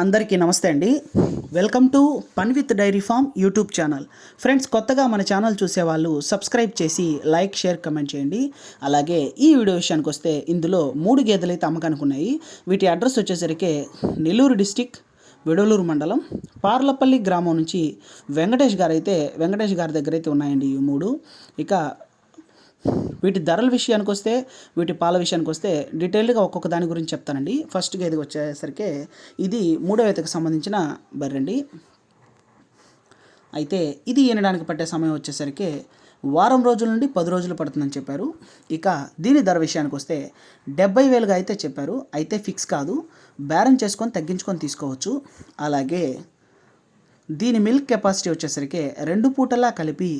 అందరికీ నమస్తే అండి. Welcome to fun with dairy farm YouTube channel friends కొత్తగా మన ఛానల్ చూసేవాళ్ళు సబ్స్క్రైబ్ చేసి లైక్ షేర్ కమెంట్ చేయండి. అలాగే ఈ వీడియో విషయానికి వస్తే ఇందులో మూడు గేదెలు అయితే అమ్మకానికి ఉన్నాయి వీటి అడ్రస్ వచ్చేసరికి నెల్లూరు డిస్టిక్ విడవలూరు మండలం పార్లపల్లి గ్రామం నుంచి వెంకటేష్ గారు అయితే వెంకటేష్ గారి దగ్గర అయితే ఉన్నాయండి ఈ మూడు. ఇక వీటి ధరల విషయానికి వస్తే వీటి పాల విషయానికి వస్తే డీటెయిల్గా ఒక్కొక్క దాని గురించి చెప్తానండి. ఫస్ట్ గేదె వచ్చేసరికి ఇది మూడో వేతకు సంబంధించిన బర్రండి. అయితే ఇది ఈనడానికి పట్టే సమయం వచ్చేసరికి వారం రోజుల నుండి పది రోజులు పడుతుందని చెప్పారు. ఇక దీని ధర విషయానికి వస్తే డెబ్బై వేలుగా అయితే చెప్పారు. అయితే ఫిక్స్ కాదు. బేరం చేసుకొని తగ్గించుకొని తీసుకోవచ్చు. అలాగే దీని మిల్క్ కెపాసిటీ వచ్చేసరికి రెండు పూటలా కలిపి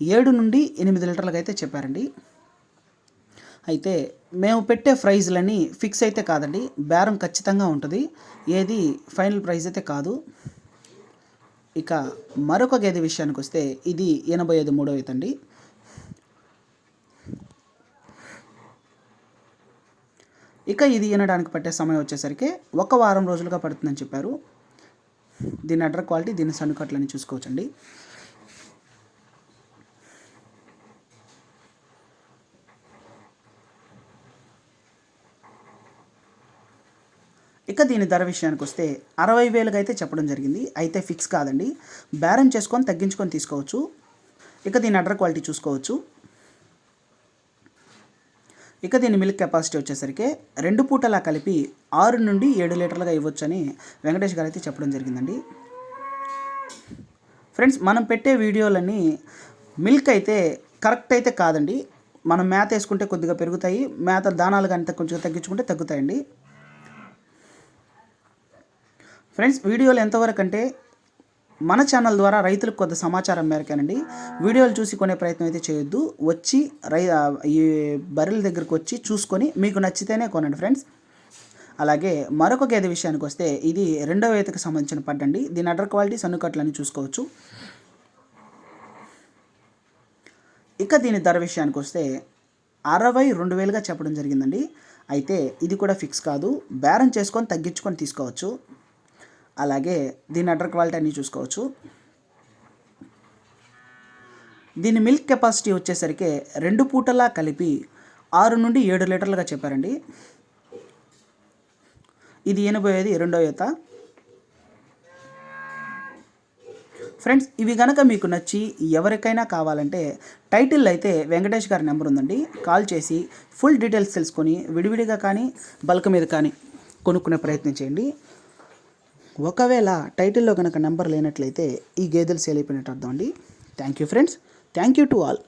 ఏడు నుండి ఎనిమిది లీటర్లకు అయితే చెప్పారండి. అయితే మేము పెట్టే ప్రైజ్లన్నీ ఫిక్స్ అయితే కాదండి. బేరం ఖచ్చితంగా ఉంటుంది. ఏది ఫైనల్ ప్రైజ్ అయితే కాదు. ఇక మరొక గేదె విషయానికి వస్తే ఇది ఎనభై ఐదు మూడో అండి ఇక ఇది వినడానికి పట్టే సమయం వచ్చేసరికి ఒక వారం రోజులుగా పడుతుందని చెప్పారు. దీని అడ్ర క్వాలిటీ దీని సన్నుకట్లని చూసుకోవచ్చండి. ఇక దీని ధర విషయానికి వస్తే అరవై వేలుగా అయితే చెప్పడం జరిగింది. అయితే ఫిక్స్ కాదండి. బేరం చేసుకొని తగ్గించుకొని తీసుకోవచ్చు. ఇక దీని అడ్డర్ క్వాలిటీ చూసుకోవచ్చు. ఇక దీని మిల్క్ కెపాసిటీ వచ్చేసరికి రెండు పూటలా కలిపి ఆరు నుండి ఏడు లీటర్లుగా ఇవ్వచ్చని వెంకటేష్ గారు అయితే చెప్పడం జరిగిందండి. ఫ్రెండ్స్ మనం పెట్టే వీడియోలన్నీ మిల్క్ అయితే కరెక్ట్ అయితే కాదండి. మనం మేత వేసుకుంటే కొద్దిగా పెరుగుతాయి. మేత దానాలు కానీ కొంచెం తగ్గించుకుంటే తగ్గుతాయండి. ఫ్రెండ్స్ వీడియోలు ఎంతవరకు అంటే మన ఛానల్ ద్వారా రైతులకు కొంత సమాచారం మేరకేనండి. వీడియోలు చూసి కొనే ప్రయత్నం అయితే చేయొద్దు. వచ్చి రై ఈ బర్రెల దగ్గరకు వచ్చి చూసుకొని మీకు నచ్చితేనే కొనండి ఫ్రెండ్స్. అలాగే మరొక గేదె విషయానికి వస్తే ఇది రెండవ ఈతకు సంబంధించిన పడ్డండి. దీని అడర్ క్వాలిటీ సన్నుకట్లని చూసుకోవచ్చు. ఇక దీని ధర విషయానికి వస్తే అరవై రెండు వేలుగా చెప్పడం జరిగిందండి. అయితే ఇది కూడా ఫిక్స్ కాదు. బేరం చేసుకొని తగ్గించుకొని తీసుకోవచ్చు. అలాగే దీని అడర్ క్వాలిటీ అన్నీ చూసుకోవచ్చు. దీని మిల్క్ కెపాసిటీ వచ్చేసరికి రెండు పూటలా కలిపి ఆరు నుండి ఏడు లీటర్లుగా చెప్పారండి. ఇది ఎనబోయేది రెండో ఈత. ఫ్రెండ్స్ ఇవి కనుక మీకు నచ్చి ఎవరికైనా కావాలంటే టైటిల్ అయితే వెంకటేష్ గారి నెంబర్ ఉందండి. కాల్ చేసి ఫుల్ డీటెయిల్స్ తెలుసుకొని విడివిడిగా కానీ బల్క్ మీద కానీ కొనుక్కునే ప్రయత్నం చేయండి. ఒకవేళ టైటిల్లో కనుక నెంబర్ లేనట్లయితే ఈ గేదెలు సేల్ అయిపోయినట్టు అర్థం అండి. Thank you friends thank you to all